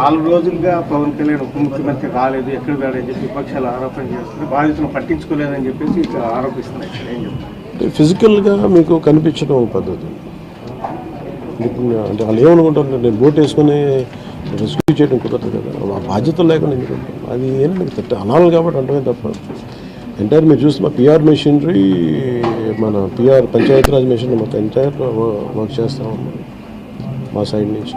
నాలుగు రోజులుగా పవన్ కళ్యాణ్ ఉప ముఖ్యమంత్రి రాలేదు ఎక్కడ రాలేదని చెప్పి విపక్షాలు ఆరోపణ చేస్తున్నారు. బాధితులను పట్టించుకోలేదని చెప్పేసి ఏం చెప్తారు? అంటే ఫిజికల్గా మీకు కనిపించడం ఒక పద్ధతి. అంటే వాళ్ళు ఏమనుకుంటారు నేను బోట్ వేసుకొని రెస్క్యూ చేయడం కుదరదు కదా. ఆ బాధ్యత లేకుండా ఎందుకు ఉంటాం? అది ఏంటంటే తట్ట అనాలి కాబట్టి అంటమే తప్ప. ఎంటైర్ మీరు చూస్తే మా పిఆర్ మెషినరీ మన పిఆర్ పంచాయతీరాజ్ మెషినరీ మొత్తం ఎంటైర్ వర్క్ చేస్తా ఉన్నాం. మా సైడ్ నుంచి.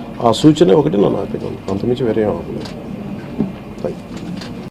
ఆ సూచన ఒకటి నన్ను ఆపినాను అంతమించి వేరే ఆపలేదు